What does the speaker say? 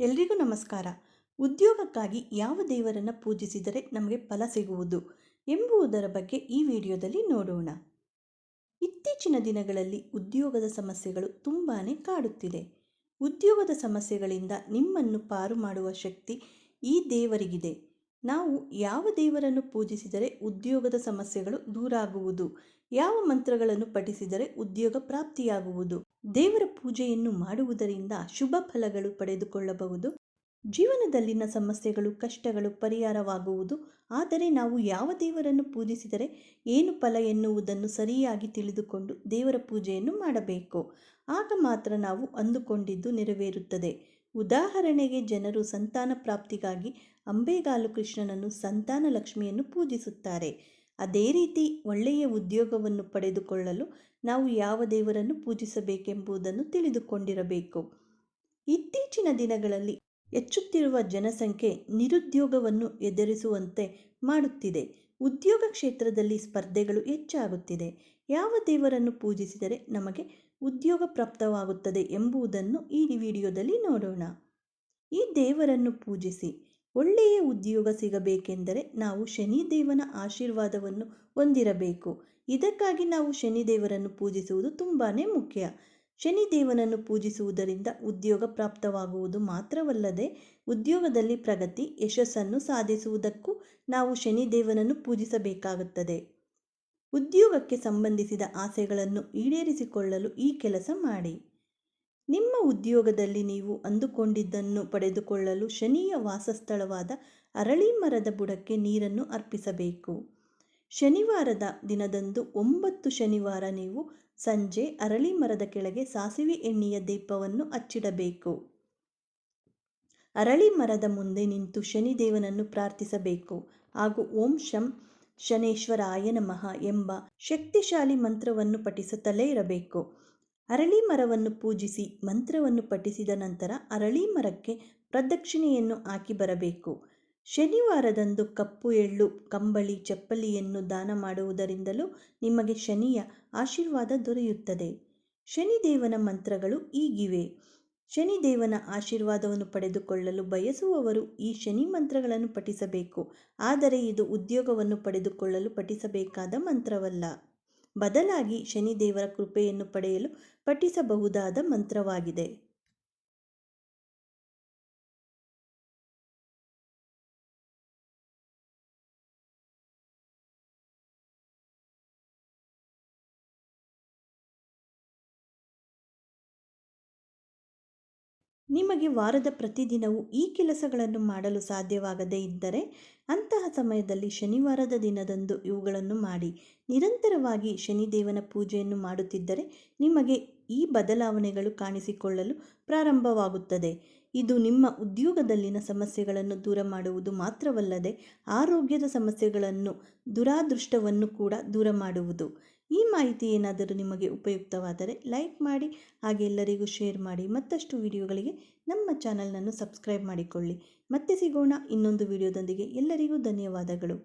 ಎಲ್ರಿಗೂ ನಮಸ್ಕಾರ. ಉದ್ಯೋಗಕ್ಕಾಗಿ ಯಾವ ದೇವರನ್ನು ಪೂಜಿಸಿದರೆ ನಮಗೆ ಫಲ ಸಿಗುವುದು ಎಂಬುದರ ಬಗ್ಗೆ ಈ ವಿಡಿಯೋದಲ್ಲಿ ನೋಡೋಣ. ಇತ್ತೀಚಿನ ದಿನಗಳಲ್ಲಿ ಉದ್ಯೋಗದ ಸಮಸ್ಯೆಗಳು ತುಂಬಾ ಕಾಡುತ್ತಿದೆ. ಉದ್ಯೋಗದ ಸಮಸ್ಯೆಗಳಿಂದ ನಿಮ್ಮನ್ನು ಪಾರು ಮಾಡುವ ಶಕ್ತಿ ಈ ದೇವರಿಗಿದೆ. ನಾವು ಯಾವ ದೇವರನ್ನು ಪೂಜಿಸಿದರೆ ಉದ್ಯೋಗದ ಸಮಸ್ಯೆಗಳು ದೂರ ಆಗುವುದು, ಯಾವ ಮಂತ್ರಗಳನ್ನು ಪಠಿಸಿದರೆ ಉದ್ಯೋಗ ಪ್ರಾಪ್ತಿಯಾಗುವುದು ದೇವರ ಪೂಜೆಯನ್ನು ಮಾಡುವುದರಿಂದ ಶುಭ ಫಲಗಳು ಪಡೆದುಕೊಳ್ಳಬಹುದು. ಜೀವನದಲ್ಲಿನ ಸಮಸ್ಯೆಗಳು, ಕಷ್ಟಗಳು ಪರಿಹಾರವಾಗುವುದು. ಆದರೆ ನಾವು ಯಾವ ದೇವರನ್ನು ಪೂಜಿಸಿದರೆ ಏನು ಫಲ ಎನ್ನುವುದನ್ನು ಸರಿಯಾಗಿ ತಿಳಿದುಕೊಂಡು ದೇವರ ಪೂಜೆಯನ್ನು ಮಾಡಬೇಕು. ಆಗ ಮಾತ್ರ ನಾವು ಅಂದುಕೊಂಡಿದ್ದು ನೆರವೇರುತ್ತದೆ. ಉದಾಹರಣೆಗೆ ಜನರು ಸಂತಾನ ಪ್ರಾಪ್ತಿಗಾಗಿ ಅಂಬೆಗಾಲು ಕೃಷ್ಣನನ್ನು ಸಂತಾನ ಲಕ್ಷ್ಮಿಯನ್ನು ಪೂಜಿಸುತ್ತಾರೆ. ಅದೇ ರೀತಿ ಒಳ್ಳೆಯ ಉದ್ಯೋಗವನ್ನು ಪಡೆದುಕೊಳ್ಳಲು ನಾವು ಯಾವ ದೇವರನ್ನು ಪೂಜಿಸಬೇಕೆಂಬುದನ್ನು ತಿಳಿದುಕೊಂಡಿರಬೇಕು. ಇತ್ತೀಚಿನ ದಿನಗಳಲ್ಲಿ ಹೆಚ್ಚುತ್ತಿರುವ ಜನಸಂಖ್ಯೆ ನಿರುದ್ಯೋಗವನ್ನು ಎದುರಿಸುವಂತೆ ಮಾಡುತ್ತಿದೆ. ಉದ್ಯೋಗ ಕ್ಷೇತ್ರದಲ್ಲಿ ಸ್ಪರ್ಧೆಗಳು ಹೆಚ್ಚಾಗುತ್ತಿದೆ. ಯಾವ ದೇವರನ್ನು ಪೂಜಿಸಿದರೆ ನಮಗೆ ಉದ್ಯೋಗ ಪ್ರಾಪ್ತವಾಗುತ್ತದೆ ಎಂಬುದನ್ನು ಈ ವಿಡಿಯೋದಲ್ಲಿ ನೋಡೋಣ. ಈ ದೇವರನ್ನು ಪೂಜಿಸಿ. ಒಳ್ಳೆಯ ಉದ್ಯೋಗ ಸಿಗಬೇಕೆಂದರೆ ನಾವು ಶನಿದೇವನ ಆಶೀರ್ವಾದವನ್ನು ಹೊಂದಿರಬೇಕು. ಇದಕ್ಕಾಗಿ ನಾವು ಶನಿದೇವರನ್ನು ಪೂಜಿಸುವುದು ತುಂಬಾ ಮುಖ್ಯ. ಶನಿದೇವನನ್ನು ಪೂಜಿಸುವುದರಿಂದ ಉದ್ಯೋಗ ಪ್ರಾಪ್ತವಾಗುವುದು ಮಾತ್ರವಲ್ಲದೆ ಉದ್ಯೋಗದಲ್ಲಿ ಪ್ರಗತಿ, ಯಶಸ್ಸನ್ನು ಸಾಧಿಸುವುದಕ್ಕೂ ನಾವು ಶನಿದೇವನನ್ನು ಪೂಜಿಸಬೇಕಾಗುತ್ತದೆ. ಉದ್ಯೋಗಕ್ಕೆ ಸಂಬಂಧಿಸಿದ ಆಸೆಗಳನ್ನು ಈಡೇರಿಸಿಕೊಳ್ಳಲು ಈ ಕೆಲಸ ಮಾಡಿ. ನಿಮ್ಮ ಉದ್ಯೋಗದಲ್ಲಿ ನೀವು ಅಂದುಕೊಂಡಿದ್ದನ್ನು ಪಡೆದುಕೊಳ್ಳಲು ಶನಿಯ ವಾಸಸ್ಥಳವಾದ ಅರಳಿ ಮರದ ಬುಡಕ್ಕೆ ನೀರನ್ನು ಅರ್ಪಿಸಬೇಕು. ಶನಿವಾರದ ದಿನದಂದು ಒಂಬತ್ತು ಶನಿವಾರ ನೀವು ಸಂಜೆ ಅರಳಿ ಮರದ ಕೆಳಗೆ ಸಾಸಿವೆ ಎಣ್ಣೆಯ ದೀಪವನ್ನು ಅಚ್ಚಿಡಬೇಕು ಅರಳಿ ಮರದ ಮುಂದೆ ನಿಂತು ಶನಿದೇವನನ್ನು ಪ್ರಾರ್ಥಿಸಬೇಕು. ಹಾಗೂ ಓಂ ಶಂ ಶನೇಶ್ವರಾಯ ನಮಃ ಎಂಬ ಶಕ್ತಿಶಾಲಿ ಮಂತ್ರವನ್ನು ಪಠಿಸುತ್ತಲೇ ಇರಬೇಕು. ಅರಳಿ ಮರವನ್ನು ಪೂಜಿಸಿ ಮಂತ್ರವನ್ನು ಪಠಿಸಿದ ನಂತರ ಅರಳಿ ಮರಕ್ಕೆ ಪ್ರದಕ್ಷಿಣೆಯನ್ನು ಹಾಕಿ ಬರಬೇಕು. ಶನಿವಾರದಂದು ಕಪ್ಪು ಎಳ್ಳು, ಕಂಬಳಿ, ಚಪ್ಪಲಿಯನ್ನು ದಾನ ಮಾಡುವುದರಿಂದಲೂ ನಿಮಗೆ ಶನಿಯ ಆಶೀರ್ವಾದ ದೊರೆಯುತ್ತದೆ. ಶನಿದೇವನ ಮಂತ್ರಗಳು ಈಗಿವೆ. ಶನಿದೇವನ ಆಶೀರ್ವಾದವನ್ನು ಪಡೆದುಕೊಳ್ಳಲು ಬಯಸುವವರು ಈ ಶನಿ ಮಂತ್ರಗಳನ್ನು ಪಠಿಸಬೇಕು. ಆದರೆ ಇದು ಉದ್ಯೋಗವನ್ನು ಪಡೆದುಕೊಳ್ಳಲು ಪಠಿಸಬೇಕಾದ ಮಂತ್ರವಲ್ಲ. ಬದಲಾಗಿ ಶನಿದೇವರ ಕೃಪೆಯನ್ನು ಪಡೆಯಲು ಪಠಿಸಬಹುದಾದ ಮಂತ್ರವಾಗಿದೆ. ನಿಮಗೆ ವಾರದ ಪ್ರತಿದಿನವೂ ಈ ಕೆಲಸಗಳನ್ನು ಮಾಡಲು ಸಾಧ್ಯವಾಗದೇ ಇದ್ದರೆ ಅಂತಹ ಸಮಯದಲ್ಲಿ ಶನಿವಾರದ ದಿನದಂದು ಇವುಗಳನ್ನು ಮಾಡಿ. ನಿರಂತರವಾಗಿ ಶನಿದೇವನ ಪೂಜೆಯನ್ನು ಮಾಡುತ್ತಿದ್ದರೆ ನಿಮಗೆ ಈ ಬದಲಾವಣೆಗಳು ಕಾಣಿಸಿಕೊಳ್ಳಲು ಪ್ರಾರಂಭವಾಗುತ್ತದೆ. ಇದು ನಿಮ್ಮ ಉದ್ಯೋಗದಲ್ಲಿನ ಸಮಸ್ಯೆಗಳನ್ನು ದೂರ ಮಾಡುವುದು ಮಾತ್ರವಲ್ಲದೆ ಆರೋಗ್ಯದ ಸಮಸ್ಯೆಗಳನ್ನು ದುರಾದೃಷ್ಟವನ್ನು ಕೂಡ ದೂರ ಮಾಡುವುದು. ಈ ಮಾಹಿತಿ ಏನಾದರೂ ನಿಮಗೆ ಉಪಯುಕ್ತವಾದರೆ ಲೈಕ್ ಮಾಡಿ ಹಾಗೆ ಎಲ್ಲರಿಗೂ ಶೇರ್ ಮಾಡಿ. ಮತ್ತಷ್ಟು ವಿಡಿಯೋಗಳಿಗೆ ನಮ್ಮ ಚಾನಲ್ನನ್ನು ಸಬ್ಸ್ಕ್ರೈಬ್ ಮಾಡಿಕೊಳ್ಳಿ. ಮತ್ತೆ ಸಿಗೋಣ ಇನ್ನೊಂದು ವಿಡಿಯೋದೊಂದಿಗೆ. ಎಲ್ಲರಿಗೂ ಧನ್ಯವಾದಗಳು.